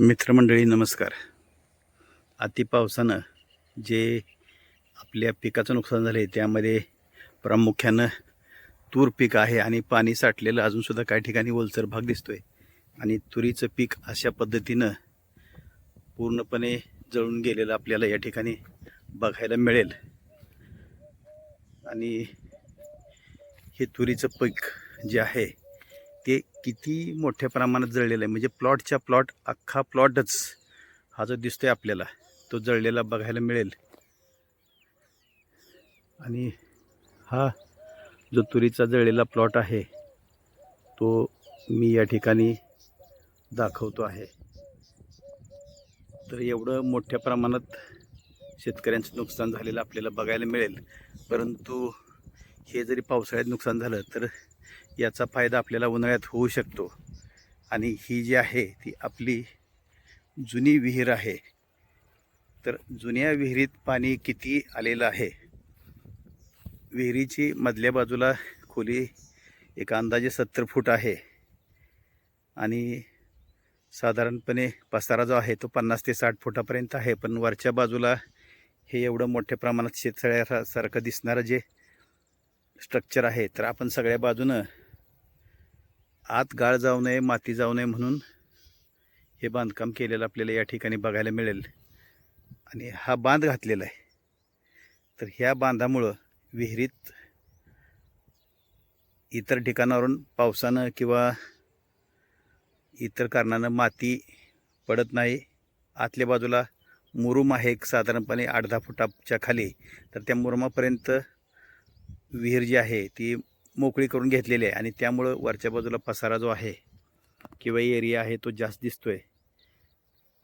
मित्रमंडळी नमस्कार. अति पावसानं जे आपल्या पिकाचं नुकसान झालं आहे त्यामध्ये प्रामुख्यानं तूर पीक आहे आणि पाणी साठलेलं अजूनसुद्धा काही ठिकाणी ओलसर भाग दिसतो आहे आणि तुरीचं पीक अशा पद्धतीनं पूर्णपणे जळून गेलेलं आपल्याला या ठिकाणी बघायला मिळेल. आणि हे तुरीचं पीक जे आहे ते किती मोठ्या प्रमाणात जळलेलं आहे. म्हणजे प्लॉटच्या प्लॉट अख्खा प्लॉटच हा जो दिसतो आहे आपल्याला तो जळलेला बघायला मिळेल. आणि हा जो तुरीचा जळलेला प्लॉट आहे तो मी या ठिकाणी दाखवतो आहे. तर एवढं मोठ्या प्रमाणात शेतकऱ्यांचं नुकसान झालेलं आपल्याला बघायला मिळेल. परंतु हे जरी पावसाळ्यात नुकसान झालं तर याचा फायदा आपल्याला उन्हाळ्यात होऊ शकतो. आणि ही जी आहे ती आपली जुनी विहीर आहे. तर जुन्या विहिरीत पाणी किती आलेलं आहे? विहिरीची मधल्या बाजूला खोली एक अंदाजे सत्तर फूट आहे. आणि साधारणपणे पसारा जो आहे तो पन्नास ते साठ फुटापर्यंत आहे. पण वरच्या बाजूला हे एवढं मोठ्या प्रमाणात शेततळ्यासारखं दिसणारं जे स्ट्रक्चर आहे तर आपण सगळ्या बाजूनं आत गाळ जाऊ नये माती जाऊ नये म्हणून हे बांधकाम केलेलं आपल्याला या ठिकाणी बघायला मिळेल. आणि हा बांध घातलेला आहे. तर ह्या बांधामुळं विहिरीत इतर ठिकाणावरून पावसानं किंवा इतर कारणानं माती पडत नाही. आतल्या बाजूला मुरुम आहे एक साधारणपणे आठ दहा फुटाच्या खाली. तर त्या मुरुमापर्यंत विहीर जी आहे ती मोकळी करून घेतलेली आहे आणि त्यामुळं वरच्या बाजूला पसारा जो आहे किंवा एरिया आहे तो जास्त दिसतो आहे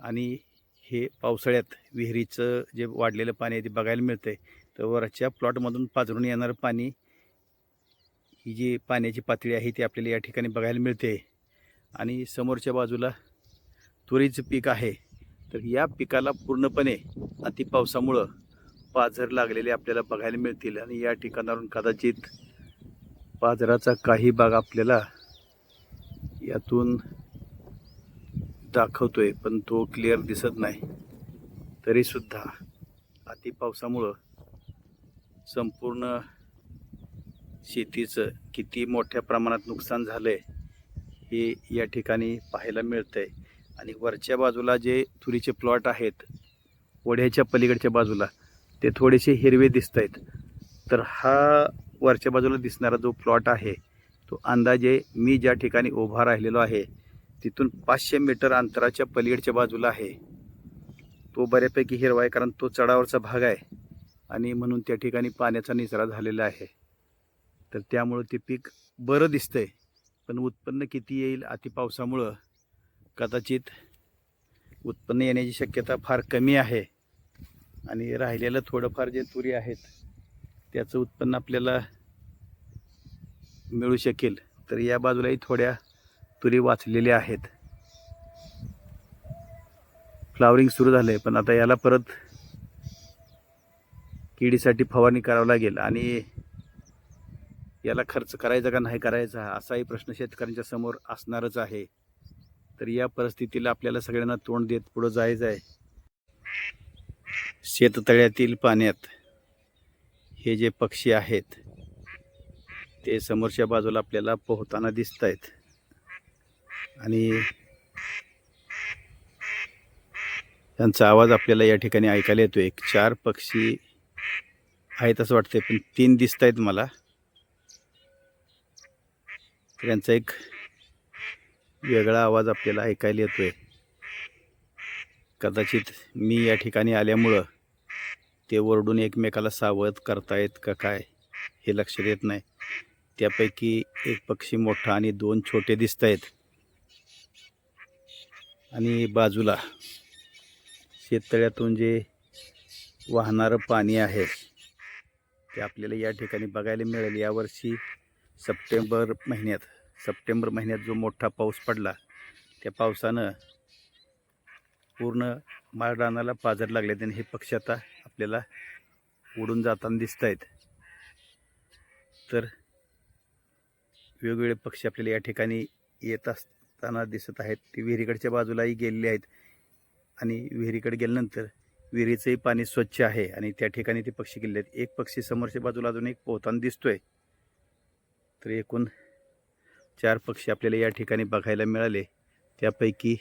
आणि हे पावसाळ्यात विहिरीचं जे वाढलेलं पाणी आहे ते बघायला मिळतं आहे तर वरच्या प्लॉटमधून पाझरून येणारं पाणी ही जी पाण्याची पातळी आहे ती आपल्याला या ठिकाणी बघायला मिळते. आणि समोरच्या बाजूला तुरीचं पीक आहे. तर या पिकाला पूर्णपणे अति पावसामुळं पाझर लागलेले आपल्याला बघायला मिळतील. आणि या ठिकाणावरून कदाचित पाझराचा काही भाग आपल्याला यातून दाखवतोय पण तो क्लिअर दिसत नाही. तरीसुद्धा अति पावसामुळं संपूर्ण शेतीचं किती मोठ्या प्रमाणात नुकसान झालं आहे हे या ठिकाणी पाहायला मिळतं आहे आणि वरच्या बाजूला जे तुरीचे प्लॉट आहेत वड्याच्या पलीकडच्या बाजूला ते थोडेसे हिरवे दिसत आहेत तर हा वरच्या बाजूला दिसणारा जो प्लॉट आहे तो अंदाजे मी ज्या ठिकाणी उभा राहिलेलो आहे तिथून पाचशे मीटर अंतराच्या पलीकडच्या बाजूला आहे. तो बऱ्यापैकी हिरवा आहे कारण तो चढावरचा भाग आहे आणि म्हणून त्या ठिकाणी पाण्याचा निचरा झालेला आहे. तर त्यामुळं ते पीक बरं दिसतंय पण उत्पन्न किती येईल अति पावसामुळं कदाचित उत्पन्न येण्याची शक्यता फार कमी आहे. आणि राहिलेलं थोडंफार जे तुरी आहेत त्याचं उत्पन्न आपल्याला मिळू शकेल. तर या बाजूलाही थोड्या तुरी वाचलेल्या आहेत. फ्लावरिंग सुरू झालं आहे पण आता याला परत किडीसाठी फवारणी करावं लागेल. आणि याला खर्च करायचा का नाही करायचा असाही प्रश्न शेतकऱ्यांच्या समोर असणारच आहे. तर या परिस्थितीला आपल्याला सगळ्यांना तोंड देत पुढं जायचं आहे. शेततळ्यातील पाण्यात हे जे पक्षी आहेत ते समोरच्या बाजूला आपल्याला पोहताना दिसत आहेत आणि त्यांचा आवाज आपल्याला या ठिकाणी ऐकायला येतो एक चार पक्षी आहेत असं वाटतंय पण तीन दिसत आहेत मला त्यांचा एक वेगळा आवाज आपल्याला ऐकायला येतोय. कदाचित मी या ठिकाणी आल्यामुळं ते ओरडून एकमेकाला सावध करतायत का काय हे लक्षात येत नाही. त्यापैकी एक पक्षी मोठा आणि दोन छोटे दिसत आहेत आणि बाजूला शेततळ्यातून जे वाहणारं पाणी आहे ते आपल्याला या ठिकाणी बघायला मिळेल. यावर्षी सप्टेंबर महिन्यात सप्टेंबर महिन्यात जो मोठा पाऊस पडला त्या पावसानं पूर्ण माळरानाला पाझर लागले आणि हे पक्षी आता आपल्याला उडून जाताना दिसत आहेत तर वेगवेगळे पक्षी आपल्याला या ठिकाणी येत असताना दिसत आहेत. ते विहिरीकडच्या बाजूलाही गेलेले आहेत. आणि विहिरीकडे गेल्यानंतर विहिरीचंही पाणी स्वच्छ आहे आणि त्या ठिकाणी ते पक्षी गेले आहेत. एक पक्षी समोरच्या बाजूला अजून एक पोहताना दिसतोय. तर एकूण चार पक्षी आपल्याला या ठिकाणी बघायला मिळाले. त्यापैकी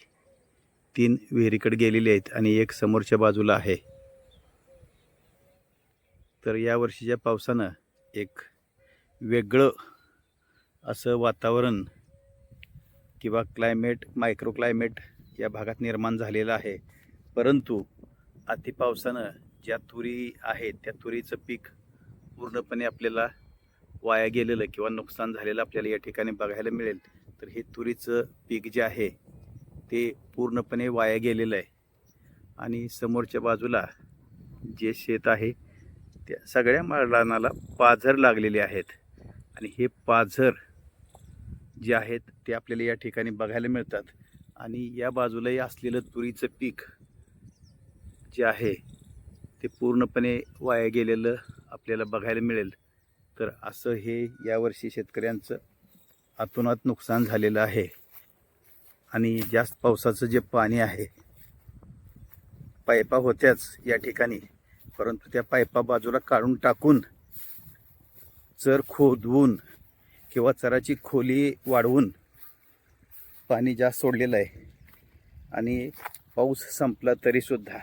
तीन विहिरीकडे गेलेले आहेत आणि एक समोरच्या बाजूला आहे. तर या वर्षीच्या पावसानं एक वेगळं असं वातावरण किंवा क्लायमेट मायक्रो क्लायमेट या भागात निर्माण झालेलं आहे. परंतु अतिपावसानं ज्या तुरी आहेत त्या तुरीचं पीक पूर्णपणे आपल्याला वाया गेलेलं किंवा नुकसान झालेलं आपल्याला या ठिकाणी बघायला मिळेल. तर हे तुरीचं पीक जे आहे ते पूर्णपणे वाया गेलेलं आहे. आणि समोरच्या बाजूला जे शेत आहे त्या सगळ्या माळरानाला पाझर लागलेले आहेत. आणि हे पाझर जे आहेत ते आपल्याला या ठिकाणी बघायला मिळतात. आणि या बाजूलाही असलेलं तुरीचं पीक जे आहे ते पूर्णपणे वाया गेलेलं आपल्याला बघायला मिळेल. तर असं हे यावर्षी शेतकऱ्यांचं आतोनात नुकसान झालेलं आहे. आणि जास्त पावसाचं जे पाणी आहे पायपा होत्याच या ठिकाणी. परंतु त्या पायपा बाजूला काढून टाकून चर खोदवून किंवा चराची खोली वाढवून पाणी जास्त सोडलेलं आहे. आणि पाऊस संपला तरीसुद्धा.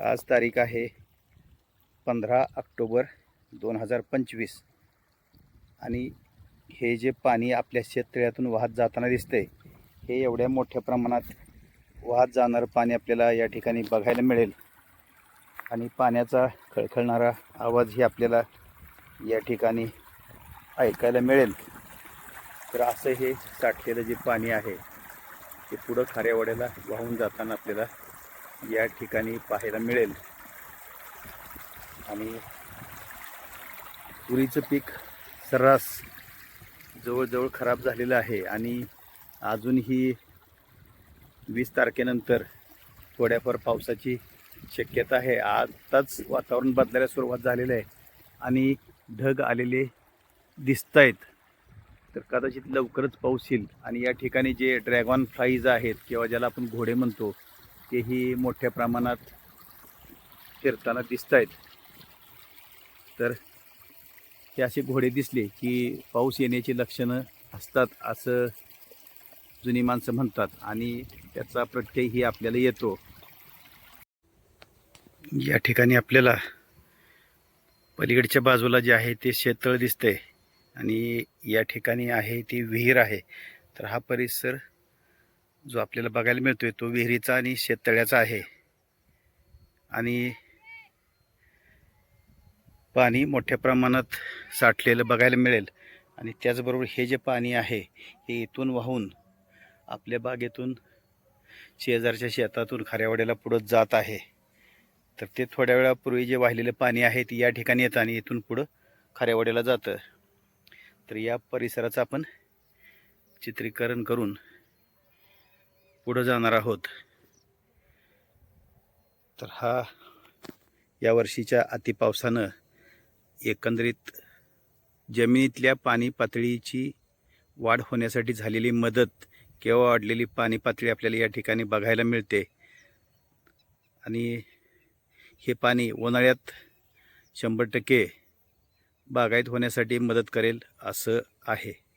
आज तारीख आहे पंधरा ऑक्टोबर दोन हजार पंचवीस. आणि हे जे पाणी आपल्या शेततळ्यातून वाहत जाताना दिसतंय हे एवढ्या मोठ्या प्रमाणात वाहत जाणारं पाणी आपल्याला या ठिकाणी बघायला मिळेल. आणि पाण्याचा खळखळणारा आवाजही आपल्याला या ठिकाणी ऐकायला मिळेल. तर असं हे साठलेलं जे पाणी आहे ते पुढं खाऱ्यावाड्याला वाहून जाताना आपल्याला या ठिकाणी पाहायला मिळेल. आणि तुरीचं पीक सर्रास जवळजवळ खराब झालेलं आहे आणि अजूनही वीस तारखेनंतर थोड्याफार पावसाची शक्यता आहे. आताच वातावरण बदलायला सुरुवात झालेलं आहे आणि ढग आलेले दिसत आहेत. तर कदाचित लवकरच पाऊस येईल आणि या ठिकाणी जे ड्रॅगॉन फ्लाईज आहेत किंवा ज्याला आपण घोडे म्हणतो तेही मोठ्या प्रमाणात फिरताना दिसत आहेत. तर हे असे घोडे दिसले की पाऊस येण्याची लक्षणं असतात असं जुनी माणसं म्हणतात आणि त्याचा प्रत्ययही आपल्याला येतो. या ठिकाणी आपल्याला पलीकडच्या बाजूला जे आहे ते शेततळ दिसतंय आणि या ठिकाणी आहे ती विहीर आहे. तर हा परिसर जो आपल्याला बघायला मिळतोय तो विहिरीचा आणि शेततळ्याचा आहे. आणि पाणी मोठ्या प्रमाणात साठलेलं बघायला मिळेल. आणि त्याचबरोबर हे जे पाणी आहे हे इथून वाहून आपल्या बागेतून शेजारच्या शेतातून खाऱ्यावाड्याला पुढं जात आहे. तर ते थोड्या वेळापूर्वी जे वाहिलेलं पाणी आहे ते या ठिकाणी येतं आणि इथून पुढं खाऱ्यावाड्याला जातं. तर या परिसराचं आपण चित्रीकरण करून पुढं जाणार आहोत. तर हा या वर्षीच्या अतिपावसानं एकंदरीत जमिनीतल्या पाणी पातळीची वाढ होण्यासाठी झालेली मदत केव्हा वाढलेली पाणी पातळी आपल्याला या ठिकाणी बघायला मिळते. आणि हे पाणी उन्हाळ्यात शंभर टक्के बागायत होण्यासाठी मदत करेल असं आहे.